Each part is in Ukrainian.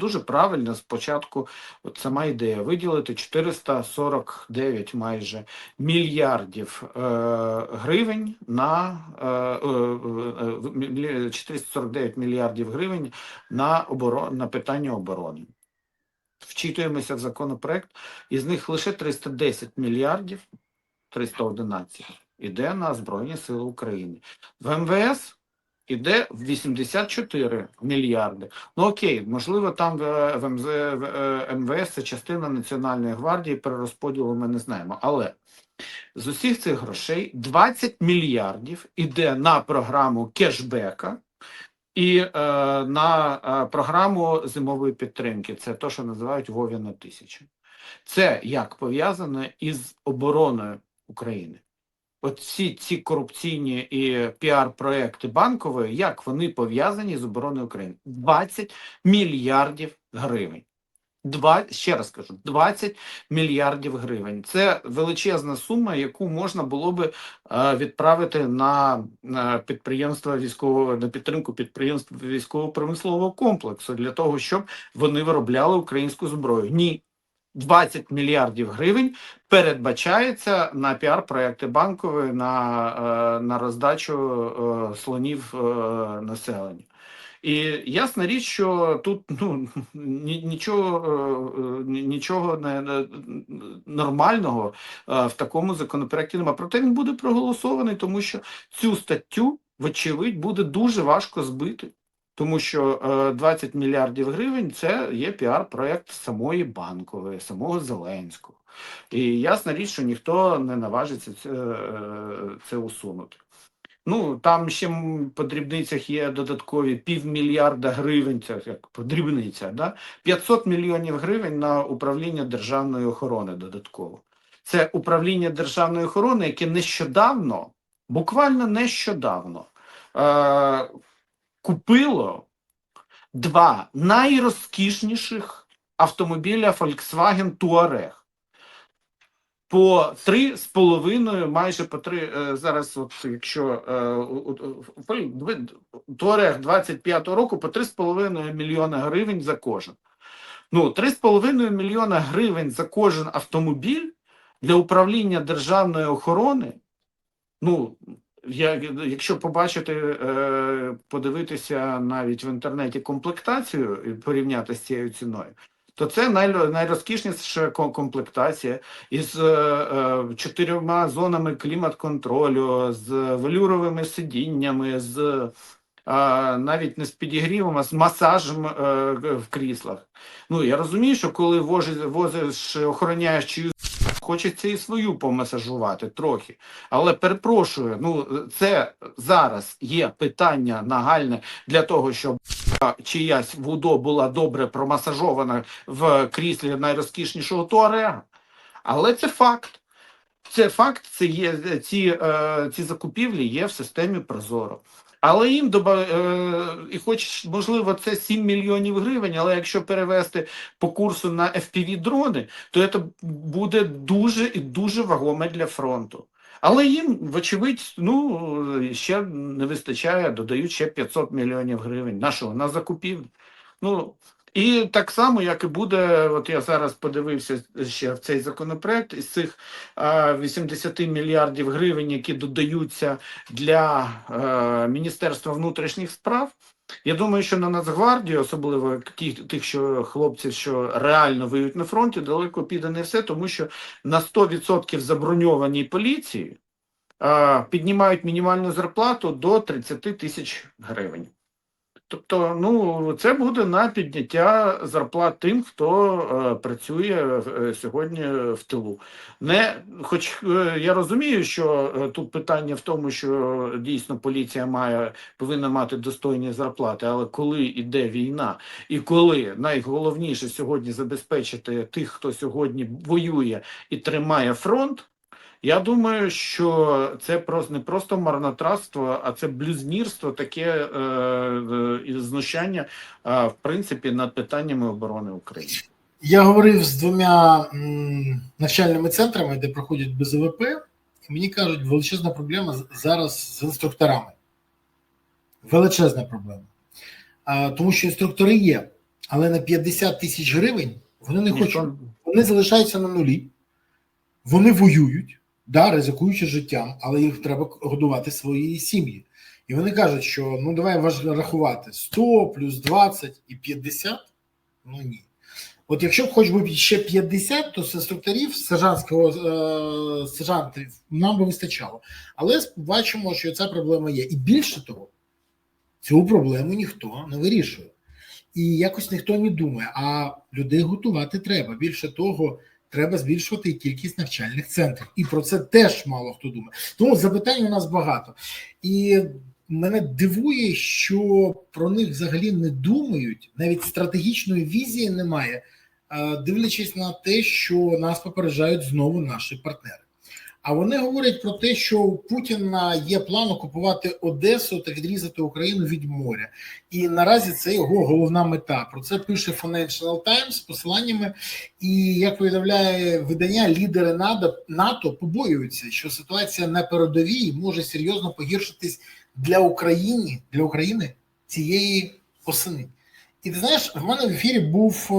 дуже правильно спочатку от сама ідея виділити 449 майже мільярдів е, гривень на е, е, е, 449 мільярдів гривень на оборон на питання оборони. Вчитуємося в законопроект, із них лише 310 мільярдів 311 іде на Збройні Сили України. В МВС іде 84 мільярди. Ну окей, можливо, там в, в, МЗ, в е, МВС це частина Національної гвардії, перерозподілу ми не знаємо. Але з усіх цих грошей 20 мільярдів іде на програму кешбека. І е, на е, програму зимової підтримки це те, що називають Вовіна тисяча. Це як пов'язане із обороною України. Всі ці корупційні і піар-проекти банкової, як вони пов'язані з обороною України? 20 мільярдів гривень. Два, ще раз кажу, 20 мільярдів гривень. Це величезна сума, яку можна було би е, відправити на підприємства військового на підтримку підприємств військово-промислового комплексу для того, щоб вони виробляли українську зброю. Ні. 20 мільярдів гривень передбачається на піар-проекти банкової на, е, на роздачу е, слонів е, населенню. І ясна річ, що тут ну, нічого, ні- нічого не, нормального в такому законопроекті немає. Проте він буде проголосований, тому що цю статтю, вочевидь, буде дуже важко збити. Тому що е, 20 мільярдів гривень це є піар-проект самої банкової, самого Зеленського. І ясна річ, що ніхто не наважиться це, е, це усунути. Ну там ще по дрібницях є додаткові півмільярда гривень, це як по дрібниця, да? 500 мільйонів гривень на управління державної охорони додатково. Це управління державної охорони, яке нещодавно, буквально нещодавно, е- купило два найрозкішніших автомобіля Volkswagen Touareg по три з половиною, майже по три. е, Зараз, от якщо е, Touareg 25-го року по три з половиною мільйона гривень за кожен. Ну, три з половиною мільйона гривень за кожен автомобіль для управління державної охорони. Ну, якщо побачити, е, подивитися навіть в інтернеті комплектацію і порівняти з цією ціною, то це найрозкішніша комплектація із е, е, чотирьома зонами клімат-контролю, з велюровими сидіннями, з навіть не з підігрівом, а з масажем в кріслах. Ну я розумію, що коли возиш охороняєш чиюсь Хочеться і свою помасажувати трохи. Але перепрошую, ну це зараз є питання нагальне для того, щоб чиясь вудо була добре промасажована в кріслі найрозкішнішого туарега. Але це факт. Це факт, це є ці, е, ці закупівлі є в системі Прозоро. Але їм доба, е, і хоч можливо це 7 мільйонів гривень, але якщо перевести по курсу на FPV дрони, то це буде дуже і дуже вагоме для фронту. Але їм, вочевидь, ну ще не вистачає, додають ще 500 мільйонів гривень. На що? На закупівлю. Ну і так само, як і буде, от я зараз подивився ще в цей законопроект, із цих а, 80 мільярдів гривень, які додаються для е, Міністерства внутрішніх справ. Я думаю, що на Нацгвардію, особливо ті, тих, що хлопців, що реально воюють на фронті, далеко піде не все, тому що на 100% заброньованій поліції піднімають мінімальну зарплату до 30 тисяч гривень. Тобто, ну це буде на підняття зарплат тим, хто е, працює е, сьогодні в тилу. Не, хоч е, я розумію, що е, тут питання в тому, що дійсно поліція має повинна мати достойні зарплати, але коли йде війна, і коли найголовніше сьогодні забезпечити тих, хто сьогодні воює і тримає фронт. Я думаю, що це просто не просто марнотратство, а це блюзнірство, таке е, е, знущання, е, в принципі, над питаннями оборони України. Я говорив з двома м, навчальними центрами, де проходять БЗВП, і мені кажуть, величезна проблема зараз з інструкторами. Величезна проблема. А, тому що інструктори є, але на 50 тисяч гривень вони не Ніхто- хочуть. Вони залишаються на нулі, вони воюють, да, ризикуючи життям, але їх треба годувати свої сім'ї. І вони кажуть, що ну давай рахувати 100 плюс 20 і 50, ну ні. От якщо б хоч би ще 50, то інструкторів сержантського е, сержантів нам би вистачало. Але бачимо, що ця проблема є. І більше того, цю проблему ніхто не вирішує. І якось ніхто не думає, а людей готувати треба. Більше того, треба збільшувати кількість навчальних центрів. І про це теж мало хто думає. Тому запитань у нас багато. І мене дивує, що про них взагалі не думають, навіть стратегічної візії немає, е, дивлячись на те, що нас попереджають знову наші партнери. А вони говорять про те, що у Путіна є план окупувати Одесу та відрізати Україну від моря. І наразі це його головна мета. Про це пише Financial Times з посиланнями. І як повідомляє видання, лідери НАТО, побоюються, що ситуація на передовій може серйозно погіршитись для України для України цієї осени. І ти знаєш, в мене в ефірі був е,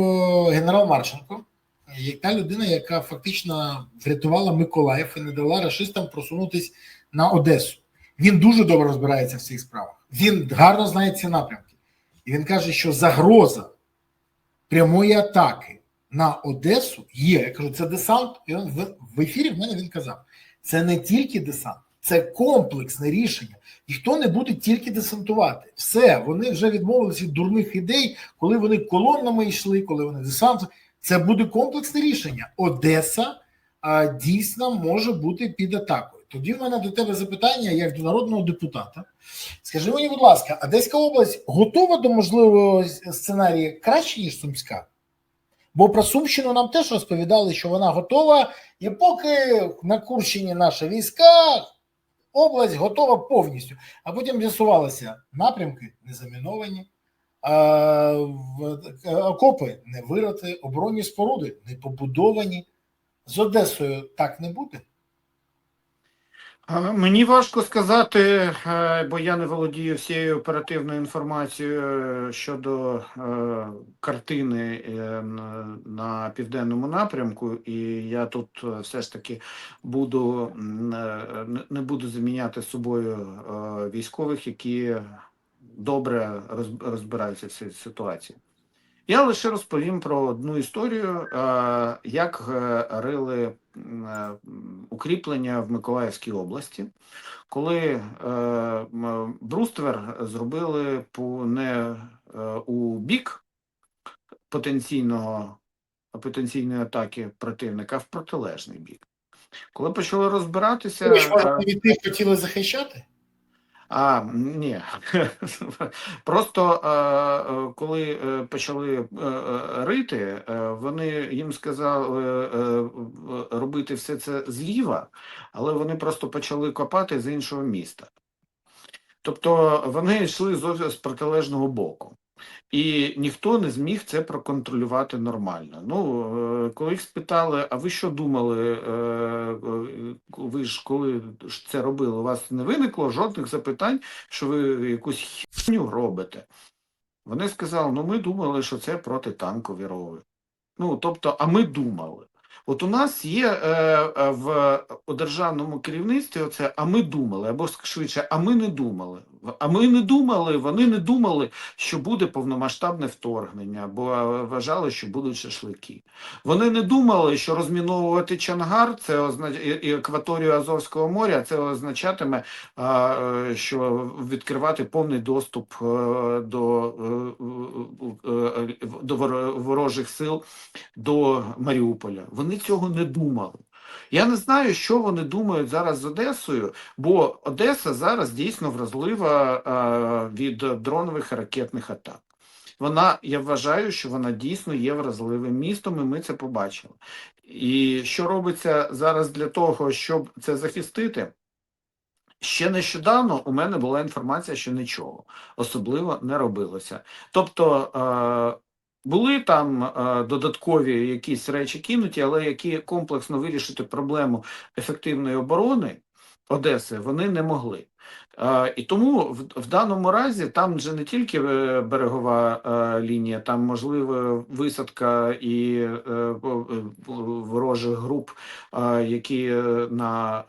генерал Марченко, та людина, яка фактично врятувала Миколаїв і не дала рашистам просунутись на Одесу. Він дуже добре розбирається в цих справах. Він гарно знає ці напрямки. І він каже, що загроза прямої атаки на Одесу є. Я кажу, це десант. І він в, в ефірі в мене він казав: це не тільки десант, це комплексне рішення. Ніхто не буде тільки десантувати. Все, вони вже відмовилися від дурних ідей, коли вони колоннами йшли, коли вони десант. Це буде комплексне рішення. Одеса а, дійсно може бути під атакою. Тоді в мене до тебе запитання, як до народного депутата. Скажи мені, будь ласка, Одеська область готова до можливого сценарію краще, ніж Сумська? Бо про Сумщину нам теж розповідали, що вона готова, і поки на Курщині наші війська, область готова повністю. А потім з'ясувалося, напрямки не заміновані, окопи не вироти, оборонні споруди не побудовані. З Одесою так не буде. Мені важко сказати, е, бо я не володію всією оперативною інформацією е, щодо е, картини е, на- південному напрямку, і я тут е, все ж таки буду е, не- буду заміняти собою е, військових, які добре роз- розбираються в цій ситуації. Я лише розповім про одну історію, е, як е, рили е, укріплення в Миколаївській області, коли бруствер зробили не у бік потенційного потенційної атаки противника, а в протилежний бік. Коли почали розбиратися, Ви ж, від тих хотіли захищати? А, ні. Просто е, е, коли е, почали рити, вони їм сказали робити все це зліва, але вони просто почали копати з іншого міста. Тобто вони йшли з протилежного боку. І ніхто не зміг це проконтролювати нормально. Ну, е, коли їх спитали, а ви що думали, е, е, ви ж коли це робили, у вас не виникло жодних запитань, що ви якусь хіню робите? Вони сказали, ну ми думали, що це протитанкові рови. Ну, тобто, а ми думали. От у нас є е, в державному керівництві оце, а ми думали, або швидше, а ми не думали. А ми не думали, вони не думали, що буде повномасштабне вторгнення, бо вважали, що будуть шашлики. Вони не думали, що розміновувати Чангар, це означ... і акваторію Азовського моря, це означатиме, е, що відкривати повний доступ е, до, е, до ворожих сил до Маріуполя. Вони цього не думали. Я не знаю, що вони думають зараз з Одесою, бо Одеса зараз дійсно вразлива е, від дронових і ракетних атак. Вона, я вважаю, що вона дійсно є вразливим містом, і ми це побачили. І що робиться зараз для того, щоб це захистити? Ще нещодавно у мене була інформація, що нічого особливо не робилося. Тобто е, були там е, додаткові якісь речі кинуті, але які комплексно вирішити проблему ефективної оборони Одеси вони не могли. Е, І тому в, даному разі там же не тільки е, берегова е, лінія, там можливо висадка і ворожих груп, які на,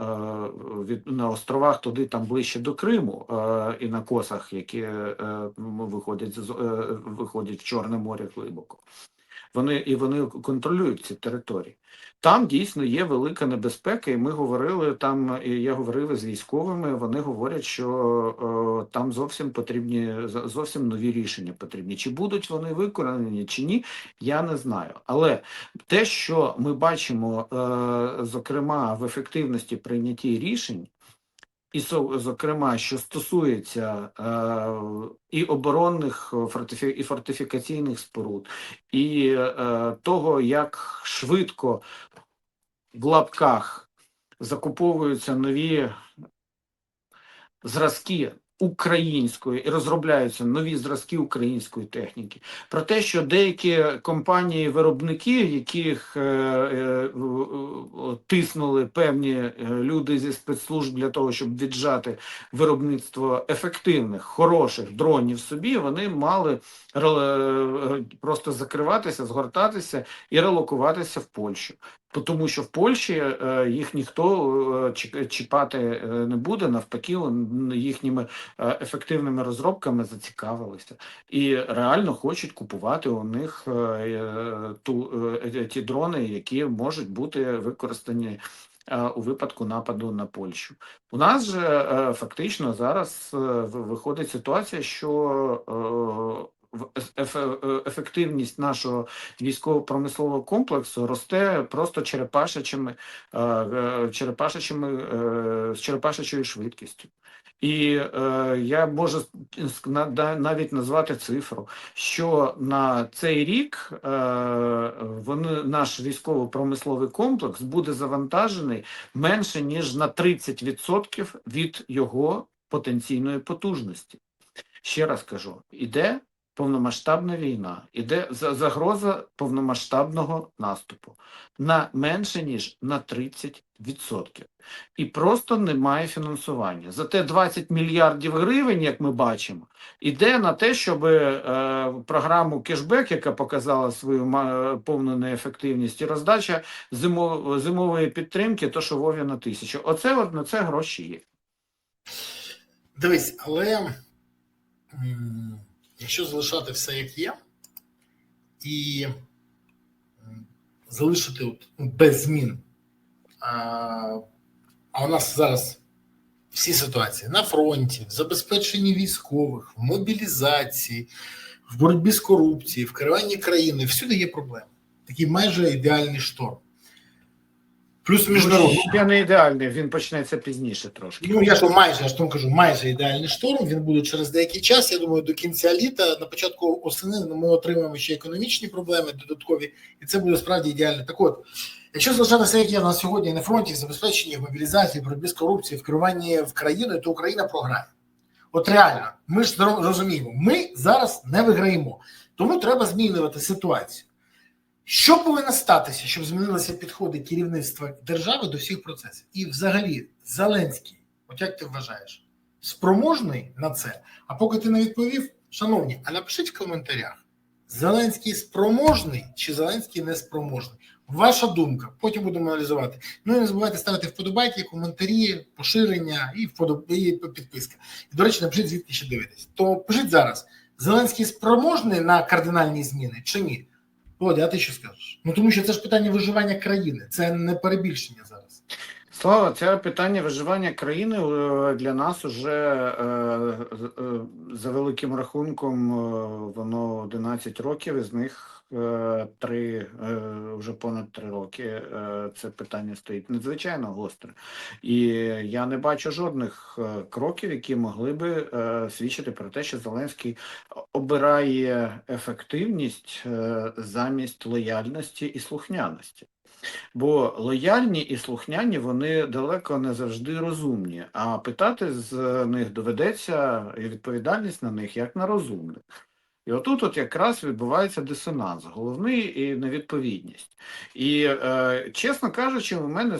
на островах туди там ближче до Криму і на косах, які виходять, виходять в Чорне море глибоко. Вони і вони контролюють ці території. Там дійсно є велика небезпека, і ми говорили там. і Я говорив з військовими. Вони говорять, що е, там зовсім потрібні зовсім нові рішення потрібні. Чи будуть вони виконані, чи ні, я не знаю. Але те, що ми бачимо, е, зокрема в ефективності прийнятті рішень. І зокрема, що стосується е, і оборонних е, фортифі, і фортифікаційних споруд, і е, того, як швидко в лапках закуповуються нові зразки української і розробляються нові зразки української техніки. Про те, що деякі компанії-виробники, яких е, е, тиснули певні е, люди зі спецслужб для того, щоб віджати виробництво ефективних, хороших дронів собі, вони мали е, просто закриватися, згортатися і релокуватися в Польщу. Тому що в Польщі е, їх ніхто е, чіпати е, не буде, навпаки, їхніми ефективними розробками зацікавилися і реально хочуть купувати у них ту, ті дрони, які можуть бути використані у випадку нападу на Польщу. У нас же фактично зараз виходить ситуація, що ефективність нашого військово-промислового комплексу росте просто черепашечими, е, е, черепашечими е, з черепашечою швидкістю. І е, я можу навіть назвати цифру, що на цей рік е, вони, наш військово-промисловий комплекс буде завантажений менше ніж на 30% від його потенційної потужності. Ще раз кажу: іде повномасштабна війна, іде загроза повномасштабного наступу на менше ніж на 30%. І просто немає фінансування. Зате 20 мільярдів гривень, як ми бачимо, іде на те, щоб е, програму кешбек, яка показала свою повну неефективність, і роздача зимо, зимової підтримки, то що Вові на тисячу. Оце от на це гроші є. Дивись, але якщо залишати все як є, і залишити от, ну, без змін, а, а у нас зараз всі ситуації на фронті, в забезпеченні військових, в мобілізації, в боротьбі з корупцією, в керуванні країни, всюди є проблеми. Такий майже ідеальний шторм. Плюс міжнародний. Ще не ідеальний, він почнеться пізніше трошки. Ну, я ж майже, я ж тому кажу, майже ідеальний шторм. Він буде через деякий час. Я думаю, до кінця літа, на початку осени, ми отримаємо ще економічні проблеми додаткові, і це буде справді ідеально. Так от, якщо залишатися, як є на сьогодні на фронті, в забезпеченні, в мобілізації, боротьбі з корупцією, в керуванні в країною, то Україна програє. От реально, ми ж розуміємо, ми зараз не виграємо, тому треба змінювати ситуацію. Що повинно статися, щоб змінилися підходи керівництва держави до всіх процесів? І взагалі, Зеленський, от як ти вважаєш, спроможний на це? А поки ти не відповів, шановні, а напишіть в коментарях: Зеленський спроможний чи Зеленський не спроможний? Ваша думка, потім будемо аналізувати. Ну і не забувайте ставити вподобайки, коментарі, поширення і вподоб... і підписка. І, до речі, напишіть, звідки ще дивитесь. То пишіть зараз: Зеленський спроможний на кардинальні зміни чи ні? Володя, а ти що скажеш? Ну тому що це ж питання виживання країни, це не перебільшення зараз. Слава, це питання виживання країни е, для нас уже е, е, за великим рахунком воно 11 років, із них три е, вже понад три роки. е, Це питання стоїть надзвичайно гостре, і я не бачу жодних е, кроків, які могли би е, свідчити про те, що Зеленський обирає ефективність е, замість лояльності і слухняності. Бо лояльні і слухняні вони далеко не завжди розумні, а питати з них доведеться і відповідальність на них як на розумних. І отут от якраз відбувається дисонанс, головний і невідповідність. І, е, чесно кажучи, у мене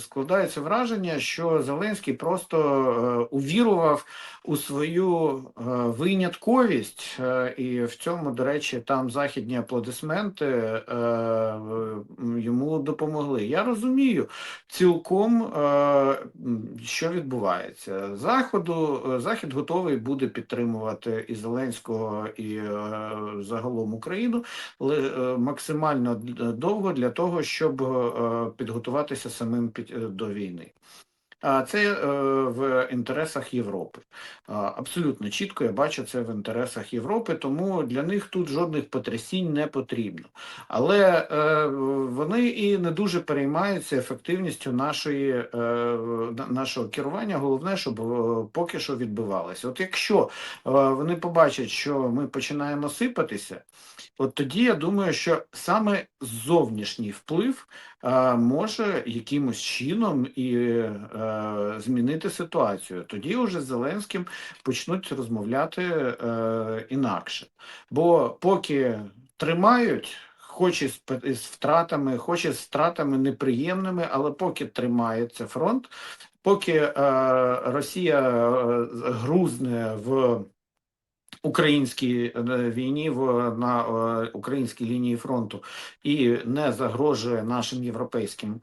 складається враження, що Зеленський просто е, увірував у свою е, винятковість, е, і в цьому, до речі, там західні аплодисменти е, йому допомогли. Я розумію цілком, е, що відбувається. Заходу е, захід готовий буде підтримувати і Зеленського, і е, загалом Україну, е, максимально довго для того, щоб е, підготуватися самим під, до війни. Це е, в інтересах Європи. Абсолютно чітко я бачу це в інтересах Європи, тому для них тут жодних потрясінь не потрібно. Але е, вони і не дуже переймаються ефективністю нашої, е, нашого керування. Головне, щоб поки що відбувалося. От якщо вони побачать, що ми починаємо сипатися, от тоді я думаю, що саме зовнішній вплив може якимось чином і змінити ситуацію. Тоді вже з Зеленським почнуть розмовляти е, інакше. Бо поки тримають, хоч і з, втратами, хоч і з втратами неприємними, але поки тримається фронт, поки е, Росія е, грузне в українській е, війні в на е, українській лінії фронту і не загрожує нашим європейським е,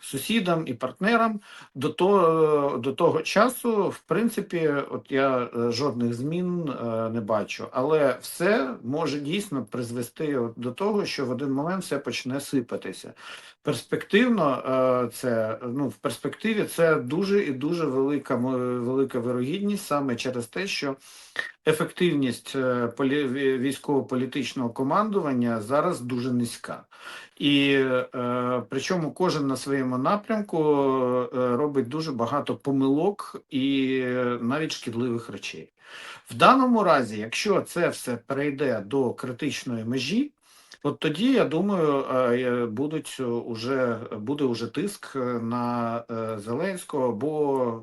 сусідам і партнерам до того, до того часу, в принципі, от я е, жодних змін е, не бачу, але все може дійсно призвести до того, що в один момент все почне сипатися. Перспективно е, це ну в перспективі це дуже і дуже велика велика вирогідність саме через те, що ефективність е, полі- ві- військово-політичного командування зараз дуже низька. І е, причому кожен на своєму напрямку робить дуже багато помилок і навіть шкідливих речей. В даному разі, якщо це все перейде до критичної межі, от тоді я думаю, е, будуть е, уже буде уже тиск е, на Зеленського, бо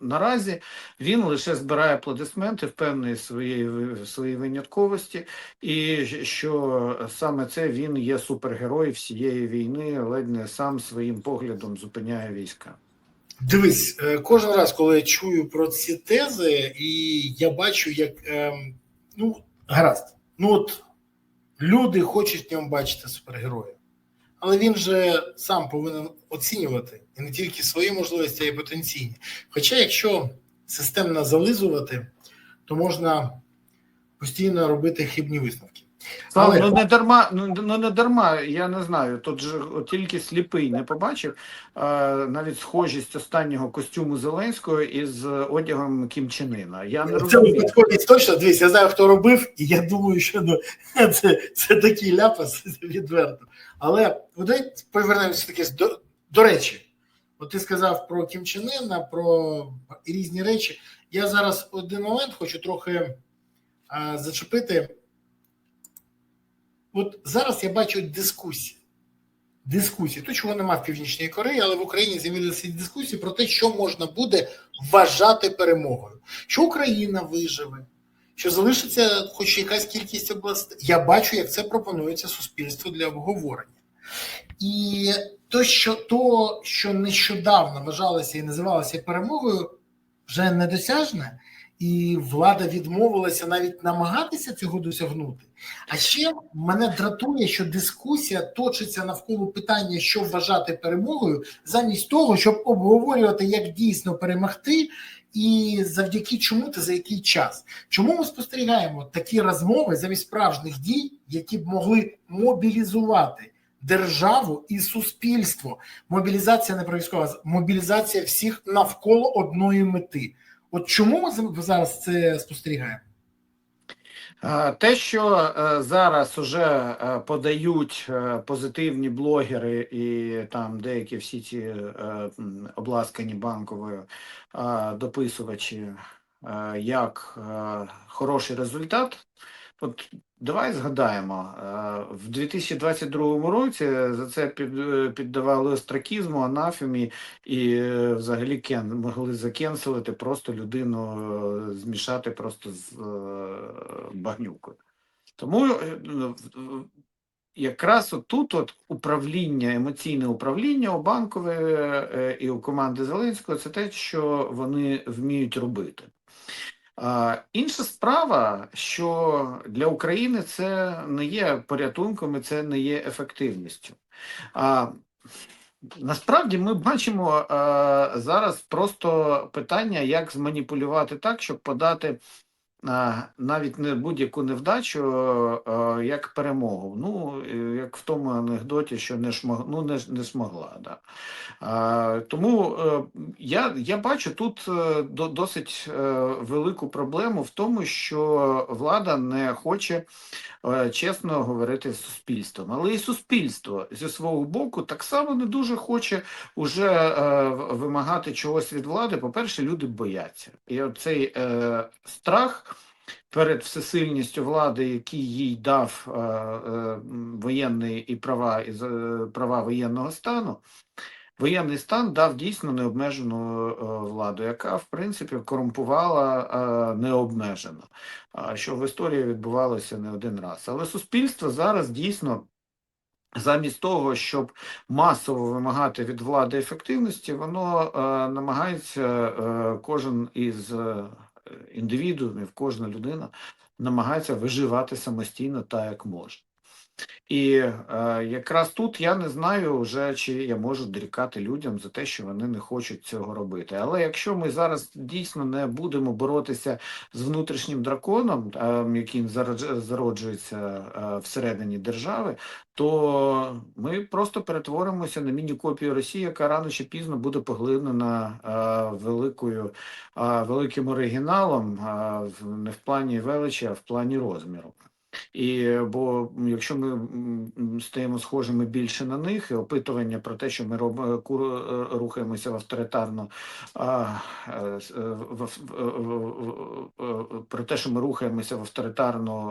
наразі він лише збирає аплодисменти, впевнений в своїй винятковості, і що саме це він є супергерой всієї війни, ледь не сам своїм поглядом зупиняє війська. Дивись, кожен раз, коли я чую про ці тези, і я бачу, як ем, ну гаразд, ну от люди хочуть в ньому бачити супергероя, але він же сам повинен оцінювати і не тільки свої можливості, а й потенційні. Хоча, якщо системно зализувати, то можна постійно робити хибні висновки. Але... Але- Ну не дарма, ну, ну не дарма, я не знаю. Тут же тільки сліпий не побачив е, навіть схожість останнього костюму Зеленського із одягом Кім Чен Ына. Я не Це розумію. випадковість точно. Дивись, я знаю, хто робив, і я думаю, що ну, це, це такий ляпас відверто. Але от повернемося таки до, до речі. От ти сказав про Кім Чен Ына, про різні речі. Я зараз один момент хочу трохи а, зачепити. От зараз я бачу дискусії. Дискусії. Тут чого немає в Північній Кореї, але в Україні з'явилися дискусії про те, що можна буде вважати перемогою, що Україна виживе, що залишиться хоч якась кількість областей. Я бачу, як це пропонується суспільству для обговорення. І то, що то, що нещодавно вважалося і називалося перемогою, вже недосяжне, і влада відмовилася навіть намагатися цього досягнути. А ще мене дратує, що дискусія точиться навколо питання, що вважати перемогою, замість того, щоб обговорювати, як дійсно перемогти, і завдяки чому та за який час. Чому ми спостерігаємо такі розмови замість справжніх дій, які б могли мобілізувати державу і суспільство? Мобілізація не про військова, мобілізація всіх навколо одної мети. От чому ми зараз це спостерігаємо? Те, що е, зараз уже е, подають е, позитивні блогери і там деякі всі ці обласкані банковою дописувачі, як хороший результат, от давай згадаємо, е, в 2022 році за це е, піддавали остракізму, анафемі і е, взагалі кен, могли закенселити просто людину, змішати просто з багнюкою. Тому в- якраз отут от управління, емоційне управління у банкове і у команди Зеленського це те, що вони вміють робити. Інша справа, що для України це не є порятунком і це не є ефективністю. Насправді ми бачимо зараз просто питання, як зманіпулювати так, щоб подати навіть не будь-яку невдачу як перемогу. Ну, е, як в тому анекдоті, що не шмог, ну, не, не змогла. Да. Тому е, я, я бачу тут е, досить велику проблему в тому, що влада не хоче чесно говорити з суспільством. Але і суспільство зі свого боку так само не дуже хоче уже вимагати чогось від влади. По-перше, люди бояться. І оцей страх перед всесильністю влади, який їй дав е, е, воєнний і права, і е, права воєнного стану. Воєнний стан дав дійсно необмежену е, владу, яка в принципі корумпувала е, необмежено, що в історії відбувалося не один раз. Але суспільство зараз дійсно. Замість того, щоб масово вимагати від влади ефективності, воно е, намагається кожен із індивідуумів, кожна людина намагається виживати самостійно так, як може. І е, якраз тут я не знаю вже, чи я можу дорікати людям за те, що вони не хочуть цього робити. Але якщо ми зараз дійсно не будемо боротися з внутрішнім драконом, е, який зароджується е, всередині держави, то ми просто перетворимося на міні-копію Росії, яка рано чи пізно буде поглинена е, великою, е, великим оригіналом, е, не в плані величі, а в плані розміру. І бо якщо ми стаємо схожими більше на них, і опитування про те, що ми робимо е, рухаємося в авторитарну а, е, е, в, про те, що ми рухаємося в авторитарну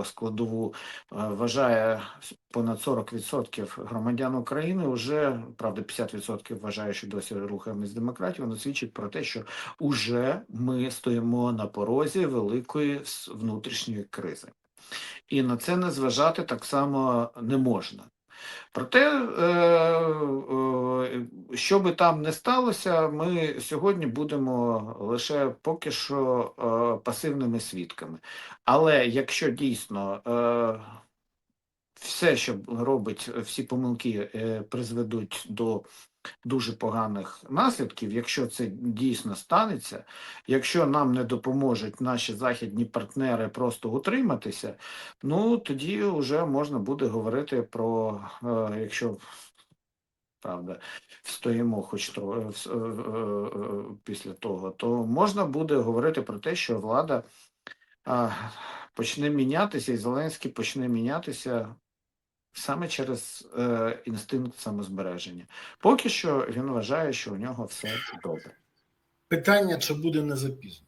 е, складову, е, вважає понад 40% громадян України. Вже правда, 50% вважає, що досі рухаємось з демократії. Воно свідчить про те, що уже ми стоїмо на порозі великої внутрішньої кризи. І на це не зважати так само не можна. Проте, е, е, що би там не сталося, ми сьогодні будемо лише поки що е, пасивними свідками. Але якщо дійсно все, що робить, всі помилки призведуть до дуже поганих наслідків, якщо це дійсно станеться, якщо нам не допоможуть наші західні партнери просто утриматися, ну тоді вже можна буде говорити про, е, якщо правда, встоїмо хоч тро, е, е, е, після того, то можна буде говорити про те, що влада почне мінятися, і Зеленський почне мінятися саме через е, інстинкт самозбереження. Поки що він вважає, що у нього все добре. Питання, чи буде не запізно.